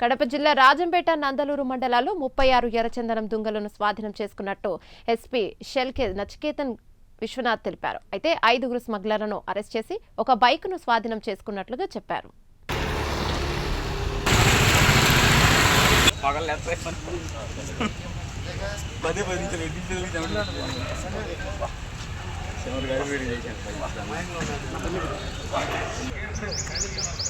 కడప జిల్లా రాజంపేట నందలూరు మండలాల్లో ముప్పై ఆరు ఎర్రచందనం దుంగలను స్వాధీనం చేసుకున్నట్టు ఎస్పీ షెల్కే నచికేతన్ విశ్వనాథ్ తెలిపారు. అయితే ఐదుగురు స్మగ్లర్లను అరెస్ట్ చేసి ఒక బైక్ను స్వాధీనం చేసుకున్నట్లుగా చెప్పారు. పదే పది నిమిషాలు ఎన్ని నిమిషాలు గారు చేశాను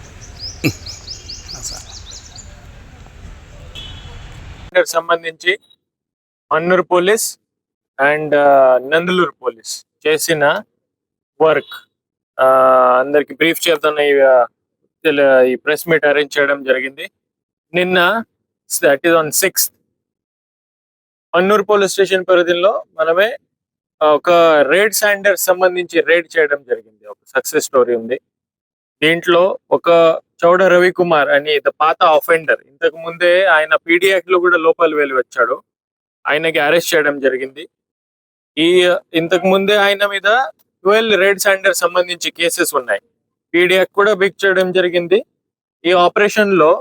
కి సంబంధించి Mannur police and Nandalur police చేసిన వర్క్. అందరికి బ్రీఫ్ చేద్దాం ఈ ఈ ప్రెస్ మీట్ అరేంజ్ చేయడం జరిగింది. నిన్న that is on six Mannur police station పరిధిలో మనమే ఒక రేడ్ శాండర్ సంబంధించి రేడ్ చేయడం జరిగింది. ఒక సక్సెస్ స్టోరీ ఉంది. దీంట్లో ఒక చౌడ రవికుమార్ అని ద పాత అఫెండర్ ఇంతకు ముందే ఆయన పీడియాక్లో కూడా లోపల వెళ్ళి వచ్చాడు. ఆయనకి అరెస్ట్ చేయడం జరిగింది. ఈ ఇంతకు ముందే ఆయన మీద ట్వెల్వ్ రెడ్ సాండర్ సంబంధించి కేసెస్ ఉన్నాయి. పీడియాక్ కూడా బిక్ చేయడం జరిగింది. ఈ ఆపరేషన్లో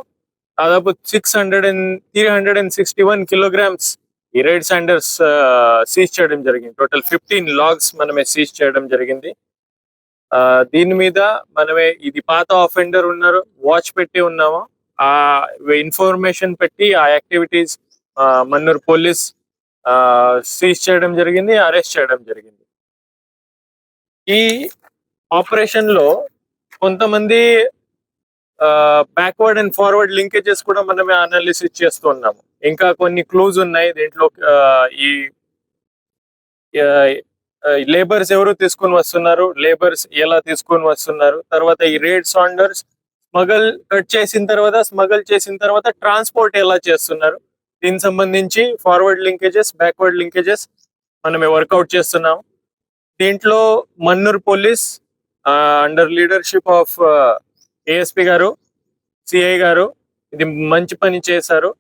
దాదాపు six hundred and three hundred and sixty one kilograms ఈ రెడ్ సాండర్స్ సీజ్ చేయడం జరిగింది. టోటల్ ఫిఫ్టీన్ లాగ్స్ మనమే సీజ్ చేయడం జరిగింది. దీని మీద మనమే ఇది పాత ఆఫెండర్ ఉన్నారు వాచ్ పెట్టి ఉన్నాము. ఆ ఇన్ఫర్మేషన్ పెట్టి ఆ యాక్టివిటీస్ మన్నూరు పోలీస్ సీజ్ చేయడం జరిగింది అరెస్ట్ చేయడం జరిగింది. ఈ ఆపరేషన్లో కొంతమంది బ్యాక్వర్డ్ అండ్ ఫార్వర్డ్ లింకేజెస్ కూడా మనమే అనాలిసిస్ చేస్తూ ఉన్నాము. ఇంకా కొన్ని క్లూజ్ ఉన్నాయి దీంట్లో ఈ లేబర్స్ ఎవరు తీసుకొని వస్తున్నారు? లేబర్స్ ఎలా తీసుకొని వస్తున్నారు? తర్వాత ఈ రేడ్ సాండర్స్ స్మగల్ కట్ చేసిన తర్వాత స్మగల్ చేసిన తర్వాత ట్రాన్స్పోర్ట్ ఎలా చేస్తున్నారు? దీనికి సంబంధించి ఫార్వర్డ్ లింకేజెస్ బ్యాక్వర్డ్ లింకేజెస్ మనం వర్కౌట్ చేస్తున్నాం దీంట్లో Mannur police under leadership of ASP గారు సిఐ గారు ఇది మంచి పని చేశారు.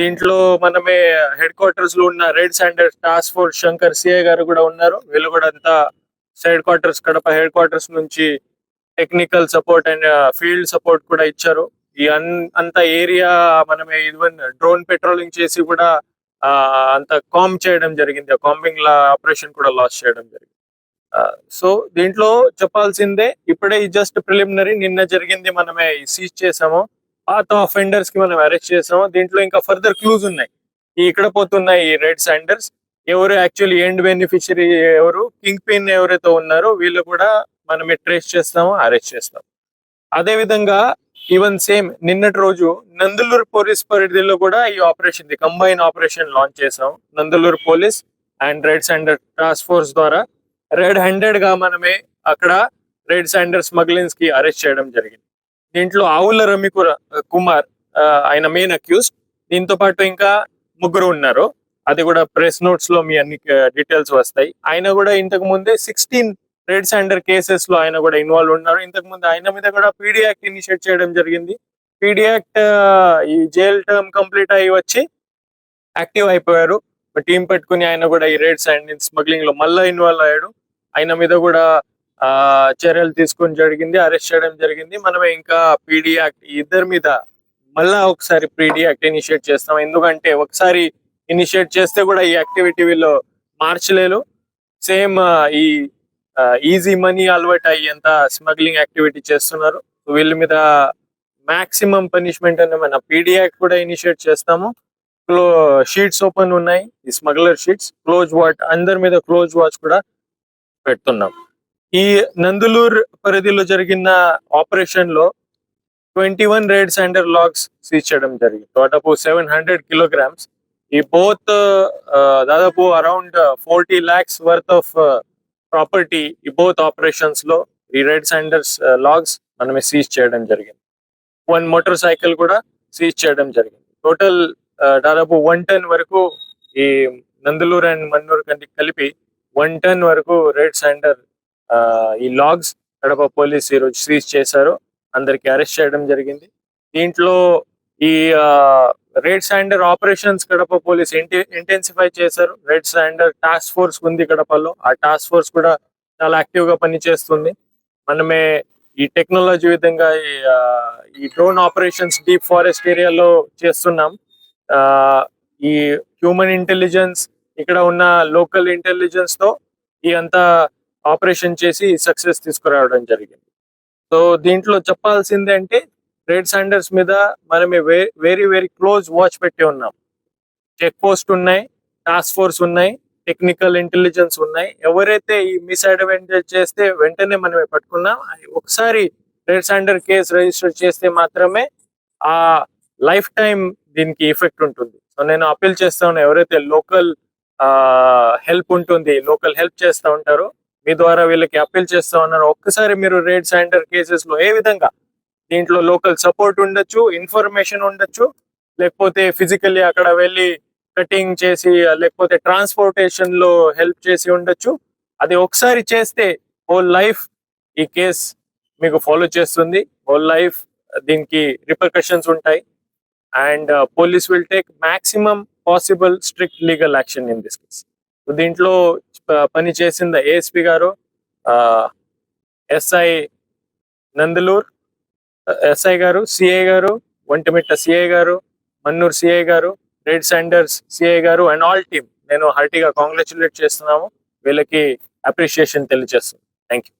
దీంట్లో మనమే హెడ్ క్వార్టర్స్లో ఉన్న red sander task force Shankar CI గారు కూడా ఉన్నారు. వీళ్ళు కూడా అంతా side quarters Kadapa head quarters నుంచి technical support and field support కూడా ఇచ్చారు. ఈ అన్ అంత ఏరియా మనమే ఈవెన్ డ్రోన్ పెట్రోలింగ్ చేసి కూడా అంత కామ్ చేయడం జరిగింది. కాంబింగ్ లా ఆపరేషన్ కూడా లాస్ చేయడం జరిగింది. సో దీంట్లో చెప్పాల్సిందే ఇప్పుడే జస్ట్ ప్రిలిమినరీ నిన్న జరిగింది మనమే సీజ్ చేసాము. పాత అఫెండర్స్కి మనం అరెస్ట్ చేసాము దీంట్లో ఇంకా ఫర్దర్ క్లూజ్ ఉన్నాయి. ఇక్కడ పోతున్నాయి ఈ రెడ్ సాండర్స్ ఎవరు యాక్చువల్లీ ఎండ్ బెనిఫిషరీ ఎవరు? కింగ్ పిన్ ఎవరైతే ఉన్నారో వీళ్ళు కూడా మనమే ట్రేస్ చేస్తాము? అరెస్ట్ చేస్తాం. అదే విధంగా ఈవెన్ సేమ్ నిన్నటి రోజు నందలూరు పోలీస్ పరిధిలో కూడా ఈ operation the combine operation launch చేసాం Nandalur police and red sander task force ద్వారా రెడ్ హండ్రెడ్గా మనమే అక్కడ రెడ్ శాండర్ స్మగ్లింగ్స్కి అరెస్ట్ చేయడం జరిగింది. దీంట్లో ఆవుల రమికుర కుమార్ ఆయన మెయిన్ అక్యూస్ దీంతో పాటు ఇంకా ముగ్గురు ఉన్నారు. అది కూడా ప్రెస్ నోట్స్లో మీ అన్ని డీటెయిల్స్ వస్తాయి. ఆయన కూడా ఇంతకు ముందే సిక్స్టీన్ రెడ్ శాండర్ కేసెస్లో ఆయన కూడా ఇన్వాల్వ్ ఉన్నారు. ఇంతకు ముందు ఆయన మీద కూడా పీడీ యాక్ట్ ఇనిషియేట్ చేయడం జరిగింది. పీడీ యాక్ట్ ఈ జైల్ టర్మ్ కంప్లీట్ అయ్యి వచ్చి యాక్టివ్ అయిపోయారు. టీం పెట్టుకుని ఆయన కూడా ఈ రేడ్స్ అండ్ స్మగ్లింగ్లో మళ్ళీ ఇన్వాల్వ్ అయ్యాడు. ఆయన మీద కూడా చర్యలు తీసుకొని జరిగింది అరెస్ట్ చేయడం జరిగింది. మనం ఇంకా పీడీ యాక్ట్ ఇద్దరి మీద మళ్ళా ఒకసారి పీడీ యాక్ట్ ఇనిషియేట్ చేస్తాం. ఎందుకంటే ఒకసారి ఇనిషియేట్ చేస్తే కూడా ఈ యాక్టివిటీ వీళ్ళు మార్చలేరు. సేమ్ ఈ ఈజీ మనీ అలవాటు అయ్యేంత స్మగ్లింగ్ యాక్టివిటీ చేస్తున్నారు. వీళ్ళ మీద మాక్సిమం పనిష్మెంట్ అనే మన పీడీ యాక్ట్ కూడా ఇనిషియేట్ చేస్తాము. క్లో షీట్స్ ఓపెన్ ఉన్నాయి ఈ స్మగ్లర్ షీట్స్ క్లోజ్ వాచ్ అందరి మీద క్లోజ్ వాచ్ కూడా పెడుతున్నాం. ఈ నందులూర్ పరిధిలో జరిగిన ఆపరేషన్లో twenty one red sander logs seize చేయడం జరిగింది. దాదాపు సెవెన్ హండ్రెడ్ కిలోగ్రామ్స్. ఈ బోత్ దాదాపు around forty lakhs worth of property ఈ బోత్ ఆపరేషన్స్లో ఈ రెడ్ సాండర్స్ లాగ్స్ మనమే సీజ్ చేయడం జరిగింది. వన్ మోటార్ సైకిల్ కూడా సీజ్ చేయడం జరిగింది. టోటల్ దాదాపు వన్ టన్ వరకు ఈ నందులూరు అండ్ మన్నూరు కంటే కలిపి వన్ టన్ వరకు రెడ్ సాండర్ ఈ లాగ్స్ కడప పోలీస్ ఈరోజు సీజ్ చేశారు. అందరికి అరెస్ట్ చేయడం జరిగింది. దీంట్లో ఈ red sander operations Kadapa police intensify చేశారు. రెడ్ సాండర్ టాస్క్ ఫోర్స్ ఉంది కడపలో. ఆ టాస్క్ ఫోర్స్ కూడా చాలా యాక్టివ్గా పనిచేస్తుంది. మనమే ఈ టెక్నాలజీ విధంగా ఈ, డ్రోన్ ఆపరేషన్స్ డీప్ ఫారెస్ట్ ఏరియాలో చేస్తున్నాం. ఆ, ఈ హ్యూమన్ ఇంటెలిజెన్స్ ఇక్కడ ఉన్న లోకల్ ఇంటెలిజెన్స్తో ఈ అంతా ఆపరేషన్ చేసి సక్సెస్ తీసుకురావడం జరిగింది. సో దీంట్లో చెప్పాల్సింది అంటే రెడ్ సాండర్స్ మీద మనమే వెరీ వెరీ క్లోజ్ వాచ్ పెట్టి ఉన్నాం. చెక్ పోస్ట్ ఉన్నాయి టాస్క్ ఫోర్స్ ఉన్నాయి టెక్నికల్ ఇంటెలిజెన్స్ ఉన్నాయి. ఎవరైతే ఈ మిస్అడ్వాంటేజ్ చేస్తే వెంటనే మనమే పట్టుకున్నాం. ఒకసారి రెడ్ సాండర్ కేసు రిజిస్టర్ చేస్తే మాత్రమే ఆ లైఫ్ టైం దీనికి ఎఫెక్ట్ ఉంటుంది. సో నేను అప్పీల్ చేస్తా ఉన్నా ఎవరైతే లోకల్ హెల్ప్ ఉంటుంది లోకల్ హెల్ప్ చేస్తూ ఉంటారో మీ ద్వారా వీళ్ళకి అప్పీల్ చేస్తా ఉన్నాను. ఒక్కసారి మీరు రెడ్ సెంటర్ కేసెస్లో ఏ విధంగా దీంట్లో లోకల్ సపోర్ట్ ఉండొచ్చు ఇన్ఫర్మేషన్ ఉండొచ్చు లేకపోతే ఫిజికల్లీ అక్కడ వెళ్ళి కటింగ్ చేసి లేకపోతే ట్రాన్స్పోర్టేషన్లో హెల్ప్ చేసి ఉండొచ్చు. అది ఒకసారి చేస్తే హోల్ లైఫ్ ఈ కేస్ మీకు ఫాలో చేస్తుంది. హోల్ లైఫ్ దీనికి రిపర్కషన్స్ ఉంటాయి. And police will take maximum possible strict legal action in this case దీంట్లో పని చేసింది ఏఎస్పి గారు ఎస్ఐ నందలూర్ ఎస్ఐ గారు సిఐ గారు ఒంటిమిట్ట సిఐ గారు మన్నూర్ సిఐ గారు రెడ్ శాండర్స్ సిఐ గారు అండ్ ఆల్ టీమ్ నేను హార్టీగా కాంగ్రాచులేట్ చేస్తున్నాము. వీళ్ళకి అప్రిషియేషన్ తెలియజేస్తున్నాను. Thank you